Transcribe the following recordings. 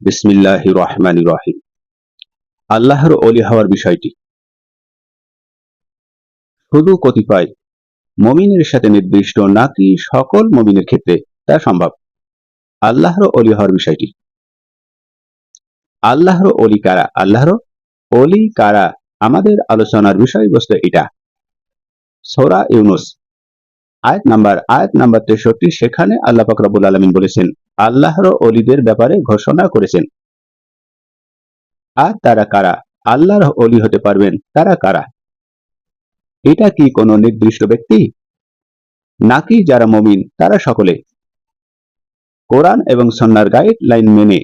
বিসমিল্লাহ রহমান রহিম। আল্লাহর অলি হওয়ার বিষয়টি। শুধু কতিপয় মমিনের সাথে নির্দিষ্ট নাকি সকল মমিনের ক্ষেত্রে তা সম্ভব? আল্লাহর অলি হওয়ার বিষয়টি। আল্লাহর অলি কারা? আল্লাহর অলি কারা? আমাদের আলোচনার বিষয়বস্তু এটা। সোরা ইউনুস, আয়াত নাম্বার আয়াত নাম্বার তেষট্টি, সেখানে আল্লাহ ফাকরাবুল আলমিন বলেছেন আল্লাহর অলিদের ব্যাপারে ঘোষণা করেছেন। আর তারা কারা? আল্লাহর অলি হতে পারবেন, তারা কারা? এটা কি কোনো নির্দিষ্ট ব্যক্তি? নাকি যারা মমিন, তারা সকলে? কোরআন এবং সন্ন্যার গাইডলাইন মেনে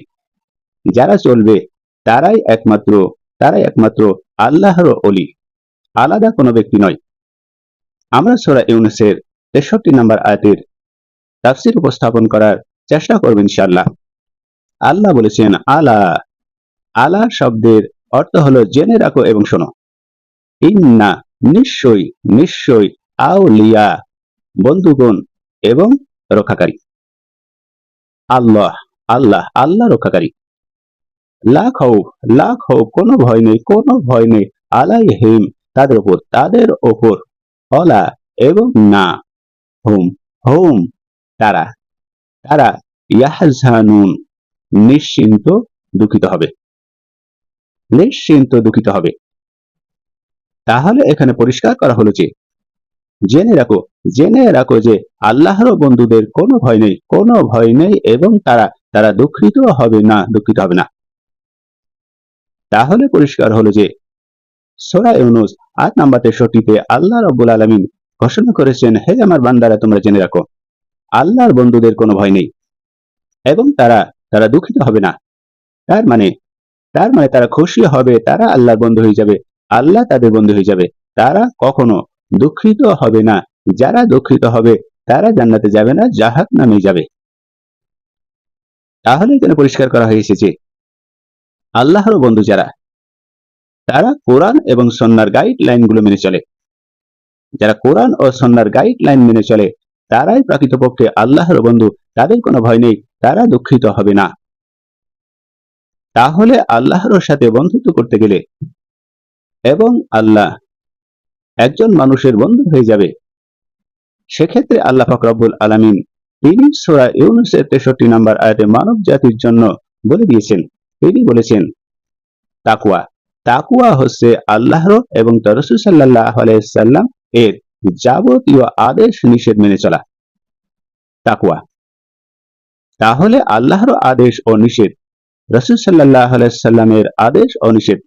যারা চলবে, তারাই একমাত্র তারাই একমাত্র আল্লাহর অলি। আলাদা কোনো ব্যক্তি নয়। আমরা সোরা ইউনুসের তেষট্টি নম্বর আয়াতের তাফসির উপস্থাপন করার চেষ্টা করবেন ইনশাআল্লাহ। আল্লাহ বলেছেন, আলা আলা শব্দের অর্থ হলো জেনে রাখো এবং শোনো। ইন্না নিশ্চয়ই নিশ্চয়ই আউলিয়া, বন্ধুগণ এবং রক্ষাকারী। আল্লাহ আল্লাহ আল্লাহ রক্ষাকারী। লাখ হও লাখ হও কোনো ভয় নেই, কোনো ভয় নেই। আলাই হিম তাদের ওপর তাদের ওপর অলা এবং না, হুম হুম, তারা তারা ইয়াহাজানুন নিশ্চিন্ত দুঃখিত হবে। নিশ্চিন্ত দুঃখিত হবে। তাহলে এখানে পরিষ্কার করা হলো যে, জেনে রাখো জেনে রাখো যে আল্লাহর বন্ধুদের কোনো ভয় নেই, কোনো ভয় নেই এবং তারা তারা দুঃখিত হবে না, দুঃখিত হবে না। তাহলে পরিষ্কার হলো যে, সোরা ইউনুস আট নাম্বার তেষট্টিতে আল্লাহ রব্বুল আলমিন ঘোষণা করেছেন, হে আমার বান্দারা, তোমরা জেনে রাখো আল্লাহর বন্ধুদের কোনো ভয় নেই। এবং তারা তারা দুঃখিত হবে না। তার মানে তার মানে তারা খুশি হবে, তারা আল্লাহর বন্ধু হয়ে যাবে। আল্লাহ তাদের বন্ধু হয়ে যাবে। তারা কখনো দুঃখিত হবে না। যারা দুঃখিত হবে, তারা জান্নাতে যাবে না জাহাত নামে যাবে। তাহলে এখানে পরিষ্কার করা হয়েছে যে আল্লাহর বন্ধু যারা, তারা কোরআন এবং সন্ন্যার গাইড লাইনগুলো মেনে চলে। যারা কোরআন ও সন্ন্যার গাইড লাইন মেনে চলে তারাই প্রকৃতপক্ষে আল্লাহর বন্ধু, তাদের কোনো ভয় নেই, তারা দুঃখিত হবে না। তাহলে আল্লাহর সাথে বন্ধুত্ব করতে গেলে এবং আল্লাহ একজন মানুষের বন্ধু হয়ে যাবে। সেক্ষেত্রে আল্লাহ ফকরাবুল আলমিন তিনি সোরা ইউনুসের তেষট্টি নাম্বার আয়াতে মানব জাতির জন্য বলে দিয়েছেন। তিনি বলেছেন তাকুয়া তাকুয়া হচ্ছে আল্লাহর এবং তরসুল সাল্লাহ আলাইসাল্লাম এর যাবতীয় আদেশ নিষেধ মেনে চলা। তাকুয়া তাহলে আল্লাহর আদেশ ও নিষেধ, রসুল সাল্লাহ আলাইসাল্লামের আদেশ ও নিষেধ।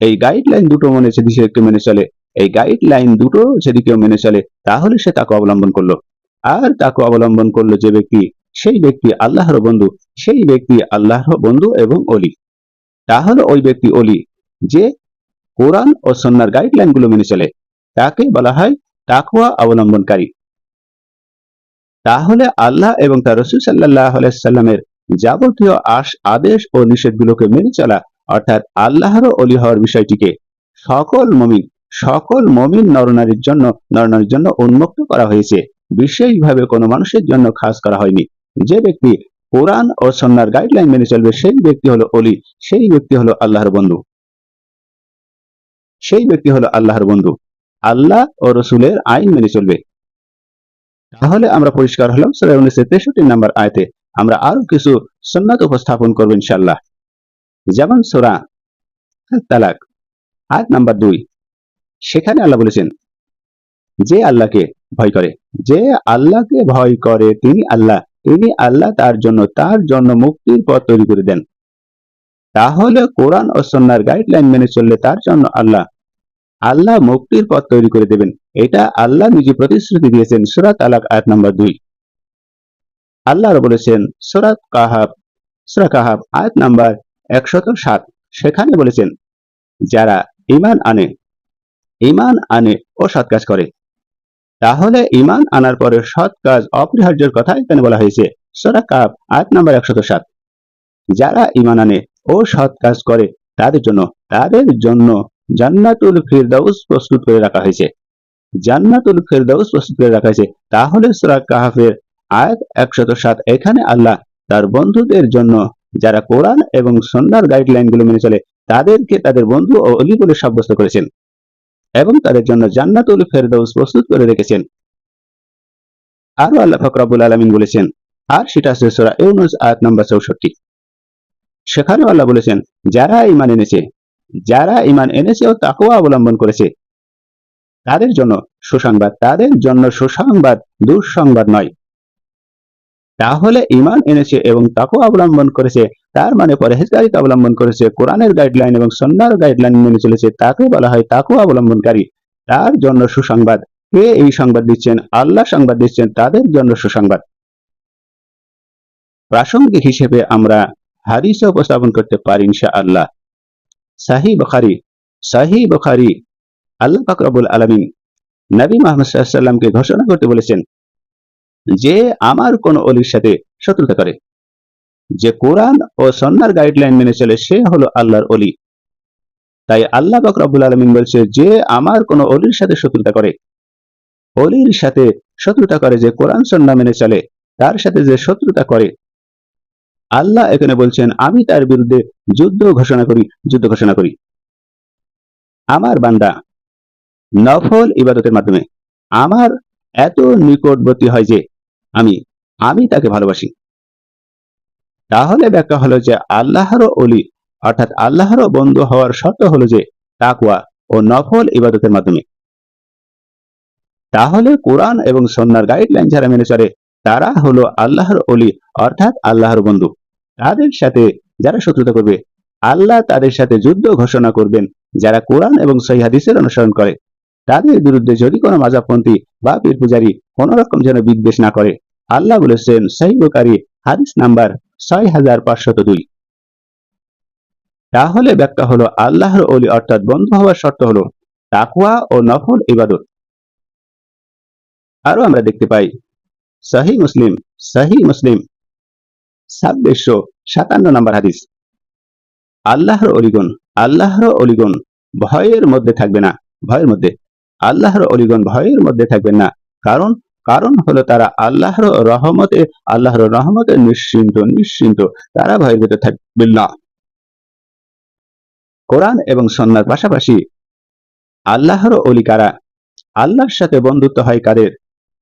এই গাইডলাইন দুটো মনে যদি সে মেনে চলে, এই গাইডলাইন দুটো যদি কেউ মেনে চলে, তাহলে সে তাকে অবলম্বন করল। আর তাকে অবলম্বন করল যে ব্যক্তি, সেই ব্যক্তি আল্লাহর বন্ধু, সেই ব্যক্তি আল্লাহর বন্ধু এবং অলি তাহলে ওই ব্যক্তি অলি যে কোরআন ও সন্ন্যার গাইডলাইনগুলো মেনে চলে। তাকে বলা হয় তাকুয়া অবলম্বনকারী। তাহলে আল্লাহ এবং তার রসুল সাল্লাহ সাল্লামের যাবতীয় আশ, আদেশ ও নিষেধগুলোকে মেনে চলা, অর্থাৎ আল্লাহর অলি হওয়ার বিষয়টিকে সকল মমিন সকল মমিন নরনারীর জন্য নরনারীর জন্য উন্মুক্ত করা হয়েছে। বিশেষভাবে কোনো মানুষের জন্য খাস করা হয়নি। যে ব্যক্তি কোরআন ও সন্ন্যার গাইডলাইন মেনে চলবে, সেই ব্যক্তি হলো অলি সেই ব্যক্তি হলো আল্লাহর বন্ধু। সেই ব্যক্তি হলো আল্লাহর বন্ধু। আল্লাহ ও রসুলের আইন মেনে চলবে। তাহলে আমরা পরিষ্কার হলাম সুরা উনিশের তেষট্টি নাম্বার আয়তে। আমরা আরও কিছু সন্ন্যত উপস্থাপন করব ইনশাল্লাহ যেমন সোরা তালাক, আয়াত নাম্বার দুই। সেখানে আল্লাহ বলেছেন, যে আল্লাহকে ভয় করে, যে আল্লাহকে ভয় করে তিনি আল্লাহ তিনি আল্লাহ তার জন্য তার জন্য মুক্তির পথ তৈরি করে দেন। তাহলে কোরআন ও সন্ন্যার গাইডলাইন মেনে চললে তার জন্য আল্লাহ আল্লাহ মুক্তির পথ তৈরি করে দেবেন। এটা আল্লাহ নিজে প্রতিশ্রুতি দিয়েছেন সুরাত আলাক আয়াত নাম্বার দুই। আল্লাহ বলেছেন, সুরাত কাহাব সুরা কাহাব আয়াত নাম্বার একশত সাত। সেখানে বলেছেন, যারা ইমান আনে ইমান আনে ও সৎ কাজ করে। তাহলে ইমান আনার পরে সৎ কাজ অপরিহার্যের কথা এখানে বলা হয়েছে সোরা কাপ আয়াত নাম্বার একশত সাত। যারা ইমান আনে ও সৎ কাজ করে, তাদের জন্য তাদের জন্য জান্নাতুল ফিরদাউস প্রস্তুত করে রাখা হয়েছে। জান্নাতুল ফিরদাউস প্রস্তুত করে রাখা হয়েছে। তাহলে সোরা কাহাফের আয়াত একশত সাত, এখানে আল্লাহ তার বন্ধুদের জন্য যারা কোরআন এবং সন্ন্যার গাইডলাইনগুলো মেনে চলে, তাদেরকে তাদের বন্ধু ও অলি বলে সাব্যস্ত করেছেন এবং তাদের জন্য জান্নাতুল ফেরদৌস প্রস্তুত করে রেখেছেন। আরও আল্লাহ ফকরাবুল আলমিন বলেছেন, আর সেটা আছে সোরা ইউনুস আয়াত নম্বর চৌষট্টি। সেখানেও আল্লাহ বলেছেন, যারা ইমান এনেছে যারা ইমান এনেছে ও তাকুয়া অবলম্বন করেছে, তাদের জন্য সুসংবাদ, তাদের জন্য সুসংবাদ, দুঃসংবাদ নয়। তাহলে ইমান এনেছে এবং তাকে অবলম্বন করেছে, তার মানে পরহেজগারিতা অবলম্বন করেছে, কোরআনের গাইডলাইন এবং সন্ন্যার গাইডলাইন মেনে চলেছে তাকে বলা হয় তাকে অবলম্বনকারী। তার জন্য সুসংবাদ। কে এই সংবাদ দিচ্ছেন? আল্লাহ সংবাদ দিচ্ছেন, তাদের জন্য সুসংবাদ। প্রাসঙ্গিক হিসেবে আমরা হাদিসে উপস্থাপন করতে পারি ইনশা আল্লাহ সাহি বখারি সাহি বখারি আল্লাহ ফাকরাবুল আলমিন নবী মোহাম্মদ সাল্লামকে ঘোষণা করতে বলেছেন যে আমার কোন অলির সাথে শত্রুতা করে। যে কোরআন ও সন্ন্যার গাইডলাইন মেনে চলে সে হলো আল্লাহর অলি। তাই আল্লাহ বকরাবুল আলমিন বলছে যে আমার কোন অলির সাথে শত্রুতা করে। অলির সাথে শত্রুতা করে যে কোরআন সন্না মেনে চলে, তার সাথে যে শত্রুতা করে আল্লাহ এখানে বলছেন, আমি তার বিরুদ্ধে যুদ্ধ ঘোষণা করি, যুদ্ধ ঘোষণা করি। আমার বান্দা, নফল ইবাদতের মাধ্যমে আমার এত নিকটবর্তী হয় যে আমি আমি তাকে ভালোবাসি। তাহলে ব্যাখ্যা হলো যে আল্লাহরও অলি অর্থাৎ আল্লাহরও বন্ধু হওয়ার শর্ত হলো যে তাকুয়া ও নফল ইবাদতের মাধ্যমে। তাহলে কোরআন এবং সন্ন্যার গাইডলাইন যারা মেনে চলে, তারা হলো আল্লাহর অলি অর্থাৎ আল্লাহর বন্ধু। তাদের সাথে যারা শত্রুতা করবে, আল্লাহ তাদের সাথে যুদ্ধ ঘোষণা করবেন, যারা কোরআন এবং সহিহাদিসের অনুসরণ করে। তাদের বিরুদ্ধে যদি কোনো মাজাবপন্থী বা পীর পূজারী কোন রকম যেন বিদ্বেষ না করে, আল্লাহ বলেছেন সহিবকারী হাদিস নাম্বার ছয় হাজার পাঁচশত দুই। তাহলে ব্যাখ্যা হলো, আল্লাহর অলি অর্থাৎ বন্ধু হওয়ার শর্ত হলো তাকুয়া ও নফল ইবাদত। আরও আমরা দেখতে পাই, সাহি মুসলিম সাহি মুসলিম ছাব্বিশশো সাতান্ন নম্বর হাদিস। আল্লাহর অলিগণ আল্লাহর অলিগণ ভয়ের মধ্যে থাকবে না, ভয়ের মধ্যে। আল্লাহর অলিগণ ভয়ের মধ্যে থাকবেন না। কারণ কারণ হলো তারা আল্লাহর রহমতে আল্লাহর রহমতে নিশ্চিন্ত নিশ্চিন্ত। তারা ভয়ের ভেতরে থাকবেন না। কোরআন এবং সন্ন্যার পাশাপাশি আল্লাহর অলি কারা? আল্লাহর সাথে বন্ধুত্ব হয় কাদের?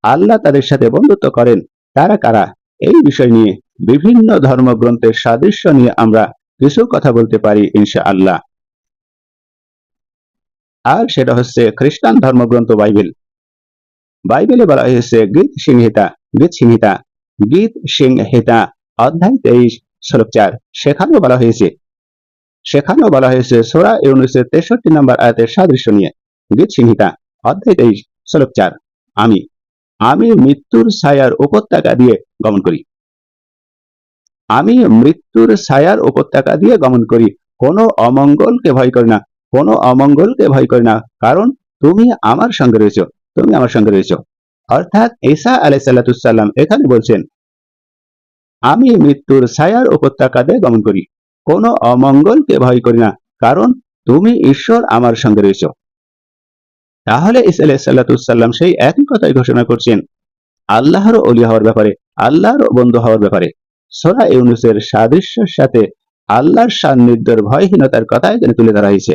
আল্লাহ তাদের সাথে বন্ধুত্ব করেন, তারা কারা? এই বিষয় নিয়ে বিভিন্ন ধর্মগ্রন্থের সাদৃশ্য নিয়ে আমরা কিছু কথা বলতে পারি ইনশা আল্লাহ আর সেটা হচ্ছে খ্রিস্টান ধর্মগ্রন্থ বাইবেল। বাইবেলে বলা হয়েছে, গীত সিংহিতা গীত সিংহিতা গীত সিংহিতা, অধ্যায় তেইশ, শ্লোক চার, সেখানেও বলা হয়েছে, সেখানেও বলা হয়েছে, সোরা ইউনুসের তেষট্টি নম্বর আয়াতের সাদৃশ্য নিয়ে, গীত সিংহিতা, অধ্যায় তেইশ, শ্লোক চার, আমি আমি মৃত্যুর ছায়ার উপত্যকা দিয়ে গমন করি। আমি মৃত্যুর ছায়ার উপত্যকা দিয়ে গমন করি। কোনো অমঙ্গলকে ভয় করি না। কোনো অমঙ্গলকে ভয় করি না। কারণ তুমি আমার সঙ্গে রয়েছ। তুমি আমার সঙ্গে রয়েছ। অর্থাৎ ঈসা আলাই সাল্লাতুসাল্লাম এখানে বলছেন, আমি মৃত্যুর ছায়ার উপত্যকা দিয়ে গমন করি। কোনো অমঙ্গলকে ভয় করি না। কারণ তুমি ঈশ্বর আমার সঙ্গে রয়েছ। তাহলে ইসা আলাই সাল্লাতুসাল্লাম সেই একই কথাই ঘোষণা করছেন, আল্লাহর অলি হওয়ার ব্যাপারে, আল্লাহর বন্ধু হওয়ার ব্যাপারে। সোরা ইউনুসের সাদৃশ্যের সাথে আল্লাহর সান্নিধ্যের ভয়হীনতার কথা এখানে তুলে ধরা হয়েছে।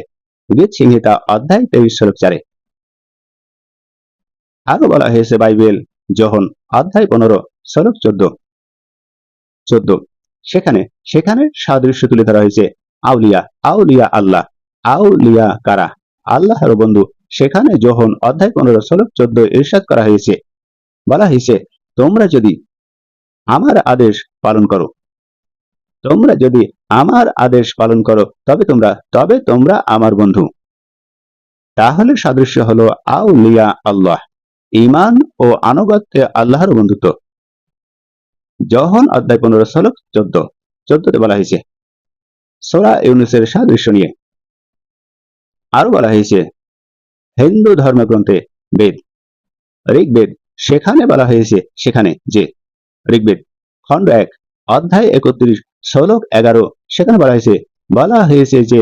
সিংহিতা অধ্যায় তেইশ শ্লোক চারে। আরও বলা হয়েছে বাইবেল যখন অধ্যায় পনেরো শ্লোক চোদ্দ। চোদ্দ। সেখানে সেখানে সাদৃশ্য তুলে ধরা হয়েছে, আউলিয়া আউলিয়া আল্লাহ, আউলিয়া কারা? আল্লাহর বন্ধু। সেখানে যখন অধ্যায় পনেরো শ্লোক চোদ্দ ইরশাদ করা হয়েছে, বলা হয়েছে, তোমরা যদি আমার আদেশ পালন করো। তোমরা যদি আমার আদেশ পালন করো, তবে তোমরা তবে তোমরা আমার বন্ধু। তাহলে সাদৃশ্য হলো আউলিয়া আল্লাহ ইমান ও আনুগত্যে আল্লাহর বন্ধুত্ব। যখন অধ্যায় পনেরো শ্লোক চোদ্দ, চোদ্দতে বলা হয়েছে, সোরা ইউনুসের সাদৃশ্য নিয়ে। আরও বলা হয়েছে, হিন্দু ধর্মগ্রন্থে বেদ, ঋগ্বেদ, সেখানে বলা হয়েছে, সেখানে যে ঋগ্বেদ। খণ্ড এক, অধ্যায় একত্রিশ শ্লোক এগারো, সেখানে বলা হয়েছে বলা হয়েছে যে,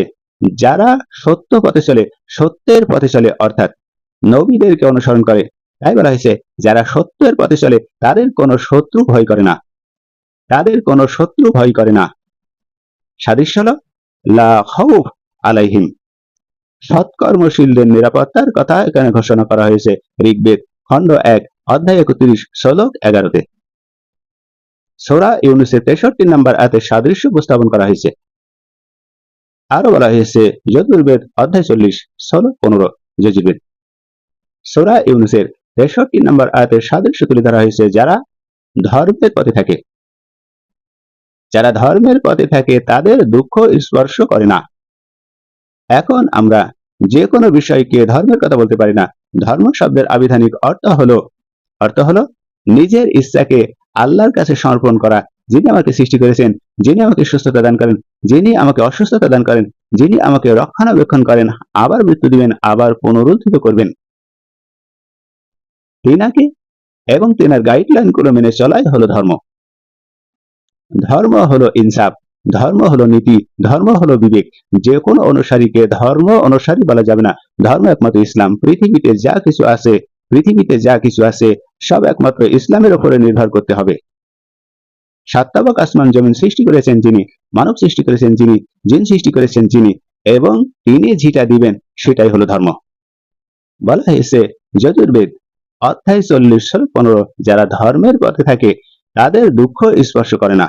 যারা সত্য পথে চলে, সত্যের পথে চলে, অর্থাৎ নবীদেরকে অনুসরণ করে, তাই বলা হয়েছে, যারা সত্যের পথে চলে, তাদের কোনো শত্রু ভয় করে না। তাদের কোনো শত্রু ভয় করে না। সাদৃশ্য হল, লা খাউফ আলাইহিম। সৎকর্মশীলদের নিরাপত্তার কথা এখানে ঘোষণা করা হয়েছে ঋগ্বেদ। খণ্ড এক, অধ্যায় একত্রিশ শ্লোক এগারোতে। সোরা ইউনুসের তেষট্টি নাম্বার আয়াতে সাদৃশ্য উপস্থাপন করা হয়েছে। আরও বলা হয়েছে যজুর্বেদ অধ্যায় চল্লিশ, ষোলো, পনেরো যজুর্বেদ সোরা ইউনুসের তেষট্টি নম্বর আয়াতের সাদৃশ্য তুলে ধরা হয়েছে যারা ধর্মের পথে থাকে। যারা ধর্মের পথে থাকে, তাদের দুঃখ স্পর্শ করে না। এখন আমরা যে কোনো বিষয়কে ধর্মের কথা বলতে পারি না। ধর্ম শব্দের আবিধানিক অর্থ হলো অর্থ হলো নিজের ইচ্ছাকে আল্লাহর কাছে সমর্পণ করা, যিনি আমাকে সৃষ্টি করেছেন, যিনি আমাকে সুস্থতা দান করেন, যিনি আমাকে অসুস্থতা দান করেন, যিনি আমাকে রক্ষণাবেক্ষণ করেন, আবার মৃত্যু দিবেন, আবার পুনরুদ্ধিত করবেন। তিনাকে এবং তিনার গাইডলাইনগুলো মেনে চলাই হলো ধর্ম। ধর্ম হলো ইনসাফ, ধর্ম হলো নীতি, ধর্ম হলো বিবেক। যে কোনো অনুসারীকে ধর্ম অনুসারী বলা যাবে না। ধর্ম একমাত্র ইসলাম। পৃথিবীতে যা কিছু আছে, পৃথিবীতে যা কিছু আছে সব একমাত্র ইসলামের উপরে নির্ভর করতে হবে। সাত্তাবক আসমান জমিন সৃষ্টি করেছেন যিনি, মানব সৃষ্টি করেছেন যিনি, জিন সৃষ্টি করেছেন যিনি, এবং তিনি যেটা দিবেন সেটাই হলো ধর্ম। বলা হয়েছে, যজুর্বেদ অধ্যায় চল্লিশ সাল পনেরো, যারা ধর্মের পথে থাকে, তাদের দুঃখ স্পর্শ করে না।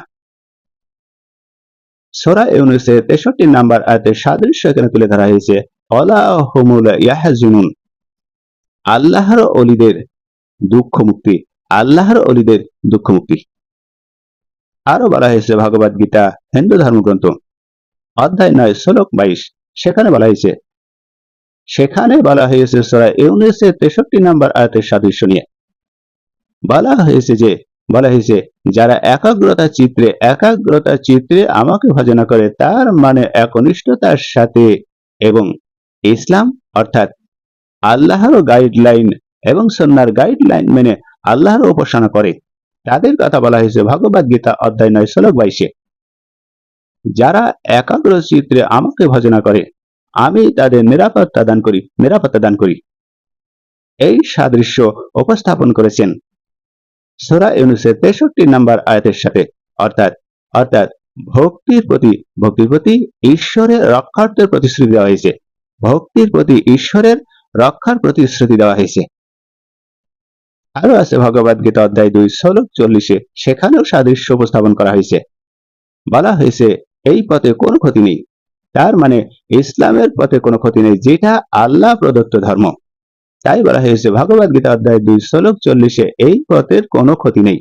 সোরা ইউনুসের তেষট্টি নাম্বার আয়াতের সাদৃশ্য এখানে তুলে ধরা হয়েছে, অলাহমুল ইয়াহাজুনুন। আল্লাহর অলিদের দুঃখ মুক্তি আল্লাহর অলিদের দুঃখ মুক্তি আরও বলা হয়েছে ভগবত গীতা, হিন্দু ধর্মগ্রন্থ। অধ্যায় নয়, শ্লোক বাইশ, সেখানে বলা হয়েছে, সেখানে বলা হয়েছে সোরা ইউনিসের তেষট্টি নাম্বার আয়াতের সাদৃশ্য নিয়ে। বলা হয়েছে যে, বলা হয়েছে, যারা একাগ্রতা চিত্রে একাগ্রতা চিত্রে আমাকে ভজনা করে, তার মানে একনিষ্ঠতার সাথে এবং ইসলাম, অর্থাৎ আল্লাহর গাইডলাইন এবং সন্ন্যার গাইডলাইন মেনে আল্লাহর উপাসনা করে। তাদের কথা বলা হয়েছে ভগবত গীতা অধ্যায় নয় শ্লোক বাইশে। যারা একাগ্র চিত্রে আমাকে ভজনা করে, আমি তাদের নিরাপত্তা দান করি, নিরাপত্তা দান করি। এই সাদৃশ্য উপস্থাপন করেছেন সোরা ইউনুসের তেষট্টি নাম্বার আয়াতের সাথে। অর্থাৎ অর্থাৎ ভক্তির প্রতি ভক্তির প্রতি ঈশ্বরের রক্ষার্থের প্রতিশ্রুতি দেওয়া হয়েছে। ভক্তির প্রতি ঈশ্বরের রক্ষার প্রতিশ্রুতি দেওয়া হয়েছে। আরও আছে ভগবত গীতা অধ্যায় দুই ষোলক চল্লিশে, সেখানেও সাদৃশ্য উপস্থাপন করা হয়েছে। বলা হয়েছে, এই পথে কোনো ক্ষতি নেই। তার মানে ইসলামের পথে কোনো ক্ষতি নেই, যেটা আল্লাহ প্রদত্ত ধর্ম। তাই বলা হয়েছে, ভগবত গীতা অধ্যায় দুই, শ্লোক চল্লিশে, এই পথের কোনো ক্ষতি নেই।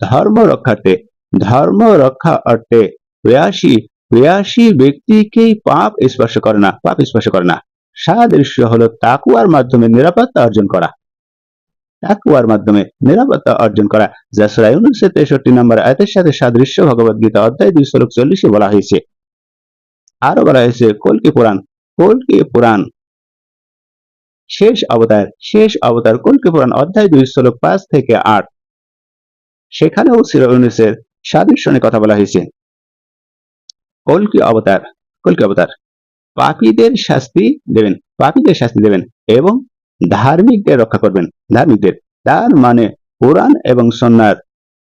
ধর্ম রক্ষার্থে, ধর্ম রক্ষা অর্থে, প্রয়াসী প্রয়াসী ব্যক্তিকেই পাপ স্পর্শ করে না, পাপ স্পর্শ করে না। সাদৃশ্য হলো তাকুয়ার মাধ্যমে নিরাপত্তা অর্জন করা। তাকুয়ার মাধ্যমে নিরাপত্তা অর্জন করা। যা সুরাই উনিশশো তেষট্টি নম্বর আয়তের সাথে সাদৃশ্য ভগবত গীতা অধ্যায় দুই শ্লোক চল্লিশে বলা হয়েছে। আরও বলা হয়েছে কলকি পুরাণ? কলকি পুরাণ? শেষ অবতার শেষ অবতার কলকি পুরাণ? অধ্যায় দুই শ্লোক পাঁচ থেকে আট। সেখানেও সিরোনিসের সাদৃশ্য নিয়ে কথা বলা হয়েছে। কলকি অবতার? কলকি অবতার? পাপীদের শাস্তি দেবেন, পাপীদের শাস্তি দেবেন এবং ধার্মিকদের রক্ষা করবেন, ধার্মিকদের। তার মানে কোরআন এবং সন্ন্যার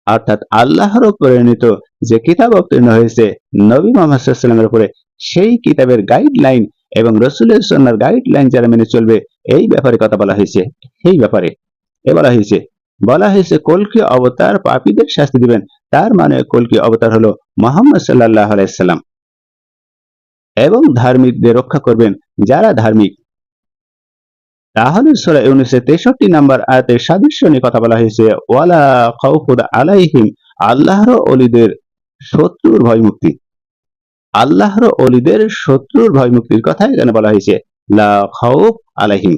অর্থাৎ আল্লাহর পরিণত যে কিতাব অবতীর্ণ হয়েছে নবী মোহাম্মদের উপরে, সেই কিতাবের গাইডলাইন এবং রসুলের সন্ন্যার গাইডলাইন যারা মেনে চলবে, এই ব্যাপারে কথা বলা হয়েছে। এই ব্যাপারে এ বলা হয়েছে বলা হয়েছে কলকি অবতার পাপীদের শাস্তি দিবেন। তার মানে কলকি অবতার হলো মোহাম্মদ সাল্লাহ আলাইসাল্লাম এবং ধার্মিকদের রক্ষা করবেন যারা ধার্মিক। তাহলে সোরা ইউনিসের তেষট্টি নাম্বার আয়াতের সাদৃশ্য নিয়ে কথা বলা হয়েছে, ওয়ালা খাউফুদ আলাইহিম, আল্লাহর অলিদের শত্রুর ভয় মুক্তি আল্লাহর অলিদের শত্রুর ভয় মুক্তির কথা এখানে বলা হয়েছে, লা খাউফ আলাইহিম।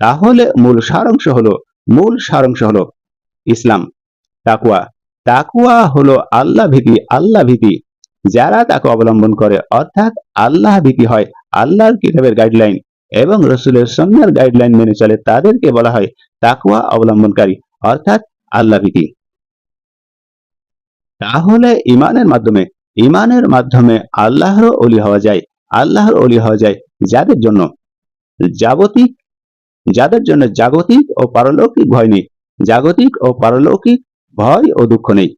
তাহলে মূল সারাংশ হলো, মূল সারাংশ হলো ইসলাম তাকুয়া তাকুয়া হলো আল্লাহ ভীতি আল্লাহ ভীতি। যারা তাকে অবলম্বন করে, অর্থাৎ আল্লাহ ভীতি হয়, আল্লাহর কিতাবের গাইডলাইন এবং রসুলের সন্ন্যার গাইডলাইন মেনে চলে তাদেরকে বলা হয় তাকুয়া অবলম্বনকারী, অর্থাৎ আল্লাহ ভীতি। তাহলে ইমানের মাধ্যমে ইমানের মাধ্যমে আল্লাহর অলি হওয়া যায়, আল্লাহর অলি হওয়া যায় যাদের জন্য? জাগতিক, যাদের জন্য জাগতিক ও পারলৌকিক ভয় নেই, জাগতিক ও পারলৌকিক ভয় ও দুঃখ নেই।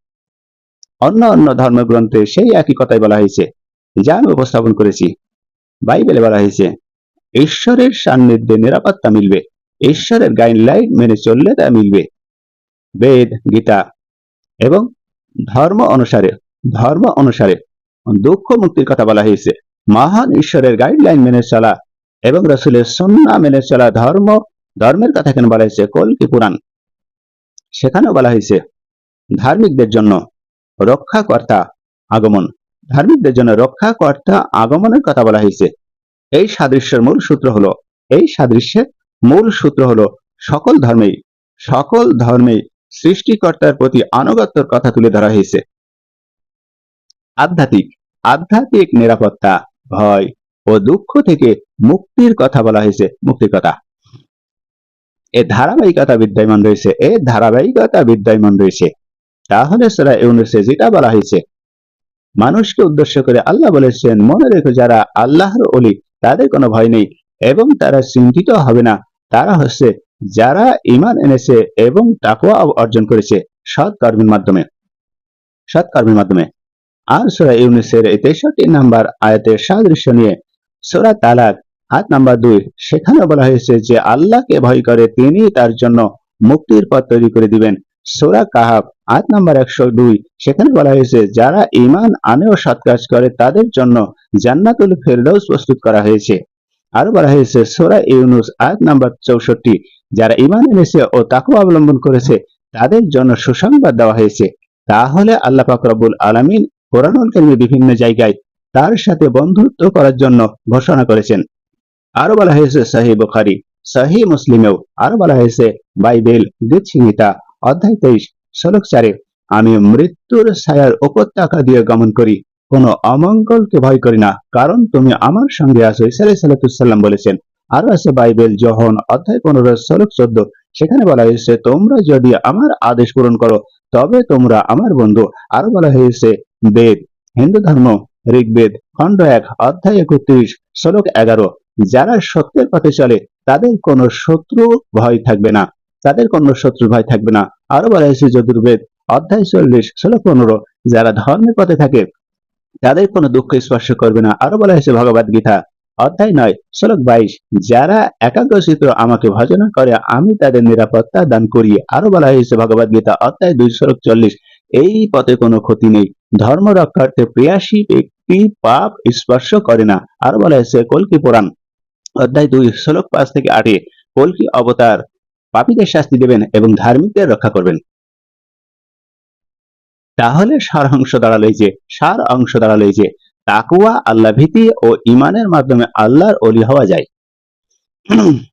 অন্য অন্য ধর্মগ্রন্থে সেই একই কথাই বলা হয়েছে। যা আমি উপস্থাপন করেছি। বাইবেলে বলা হয়েছে, ঈশ্বরের সান্নিধ্যে নিরাপত্তা মিলবে। ঈশ্বরের গাইডলাইন মেনে চললে তা মিলবে। বেদ, গীতা এবং ধর্ম অনুসারে ধর্ম অনুসারে দুঃখ মুক্তির কথা বলা হয়েছে। মহান ঈশ্বরের গাইডলাইন মেনে চলা এবং রসুলের সন্না মেনে চলা ধর্ম, ধর্মের কথা এখানে বলা হয়েছে? কলকি পুরাণ? সেখানেও বলা হয়েছে, ধার্মিকদের জন্য রক্ষাকর্তা আগমন। ধার্মিকদের জন্য রক্ষাকর্তা আগমনের কথা বলা হয়েছে। এই সাদৃশ্যের মূল সূত্র হলো, এই সাদৃশ্যের মূল সূত্র হলো সকল ধর্মেই সকল ধর্মেই সৃষ্টিকর্তার প্রতি আনুগত্যর কথা তুলে ধরা হয়েছে। আধ্যাত্মিক আধ্যাত্মিক নিরাপত্তা, ভয় ও দুঃখ থেকে মুক্তির কথা বলা হয়েছে, মুক্তির কথা। এ ধারাবাহিকতা বিদ্যমান রয়েছে, এ ধারাবাহিকতা বিদ্যমান রয়েছে। তাহলে সেরা ইউনুসে যেটা বলা হয়েছে, মানুষকে উদ্দেশ্য করে আল্লাহ বলেছেন, মনে রেখো যারা আল্লাহর অলি, তাদের কোনো ভয় নেই এবং তারা চিন্তিত হবে না। তারা হচ্ছে যারা ইমান এনেছে এবং তাকুয়া অর্জন করেছে সৎ কর্মের মাধ্যমে। সৎ কর্মের মাধ্যমে। আর সোরা ইউনিসের তেষট্টি নাম্বার আয়াতের সাদৃশ্য নিয়ে সোরা তালাক, হাত নাম্বার দুই, সেখানে বলা হয়েছে যে আল্লাহকে ভয় করে তিনি তার জন্য মুক্তির পথ তৈরি করে দিবেন। সোরা কাহাব আয়াত নাম্বার একশো দুই। সেখানে বলা হয়েছে, যারা ইমান আনে ও সৎ কাজ করে, তাদের জন্য জান্নাতুল ফেরদৌস প্রস্তুত করা হয়েছে। আরও বলা হয়েছে, সোরা ইউনুস আয়াত নাম্বার চৌষট্টি, যারা ইমান এনেছে ও তাকে অবলম্বন করেছে, তাদের জন্য সুসংবাদ দেওয়া হয়েছে। তাহলে আল্লাহ পাক রব্বুল আলামিন কোরআনুল কারীমের বিভিন্ন জায়গায় তার সাথে বন্ধুত্ব করার জন্য ঘোষণা করেছেন। আরও বলা হয়েছে সাহি বুখারি সাহি মুসলিমেও। আরও বলা হয়েছে, বাইবেল গীতসংহিতা অধ্যায় তেইশ শ্লোক চারে আমি মৃত্যুর ছায়ার উপত্যকা দিয়ে গমন করি। কোন অমঙ্গলকে ভয় করি না, কারণ তুমি আমার সঙ্গে আছো ইসালাই সাল্লাতুসাল্লাম বলেছেন। আরও আছে বাইবেল, যখন অধ্যায় পনেরো শ্লোক চোদ্দ, সেখানে বলা হয়েছে, তোমরা যদি আমার আদেশ পূরণ করো, তবে তোমরা আমার বন্ধু। আরও বলা হয়েছে, বেদ, হিন্দু ধর্ম, ঋগ্বেদ, খণ্ড এক, অধ্যায় একত্রিশ শ্লোক এগারো, যারা সত্যের পথে চলে, তাদের কোনো শত্রু ভয় থাকবে না। তাদের কোনো শত্রু ভয় থাকবে না। আরও বলা হয়েছে যদুর্বেদ অধ্যায় চল্লিশ শ্লোক পনেরো, যারা ধর্মের পথে থাকে, তাদের কোনো দুঃখ স্পর্শ করবে না। আরও বলা হয়েছে ভগবত গীতা অধ্যায় নয়, শ্লোক বাইশ, যারা একাগ্রচিত্র আমাকে ভজনা করে, আমি তাদের নিরাপত্তা দান করি। আরও বলা হয়েছে ভগবত গীতা অধ্যায় দুই, শ্লোক চল্লিশ, এই পথে কোনো ক্ষতি নেই। ধর্ম রক্ষার্থে প্রিয়াসী ব্যক্তি পাপ স্পর্শ করে না। আরও বলা হয়েছে কলকি পুরাণ অধ্যায় দুই, শ্লোক পাঁচ থেকে আটে, কলকি অবতার পাপীদের শাস্তি দেবেন এবং ধার্মিকদের রক্ষা করবেন। তাহলে সার অংশ দাঁড়াল যে, সার অংশ দাঁড়াল যে তাকুয়া আল্লাহ ভীতি ও ইমানের মাধ্যমে আল্লাহর অলি হওয়া যায়।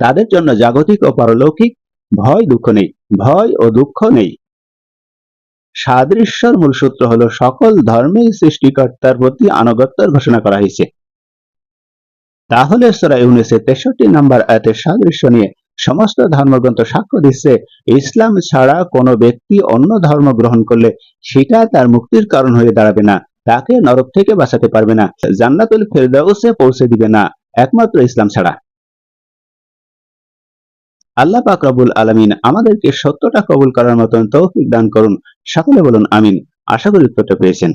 তাদের জন্য জাগতিক ও পারলৌকিক ভয় দুঃখ নেই, ভয় ও দুঃখ নেই। সাদৃশ্যর মূল সূত্র হল সকল ধর্মের সৃষ্টিকর্তার প্রতি আনুগত্যের ঘোষণা করা হয়েছে। তাহলে সোরা ইউনিসের তেষট্টি নাম্বার আয়াতের সাদৃশ্য নিয়ে সমস্ত ধর্মগ্রন্থ সাক্ষ্য দিচ্ছে, ইসলাম ছাড়া কোনো ব্যক্তি অন্য ধর্ম গ্রহণ করলে সেটা তার মুক্তির কারণ হয়ে দাঁড়াবে না, তাকে নরক থেকে বাঁচাতে পারবে না, জান্নাতুল ফেরদাউসে পৌঁছে দিবে না, একমাত্র ইসলাম ছাড়া। আল্লাহ পাক রবুল আলমিন আমাদেরকে সত্যটা কবুল করার মতন তৌফিক দান করুন। সকলে বলুন আমিন। আশা করি উত্তরটা পেয়েছেন।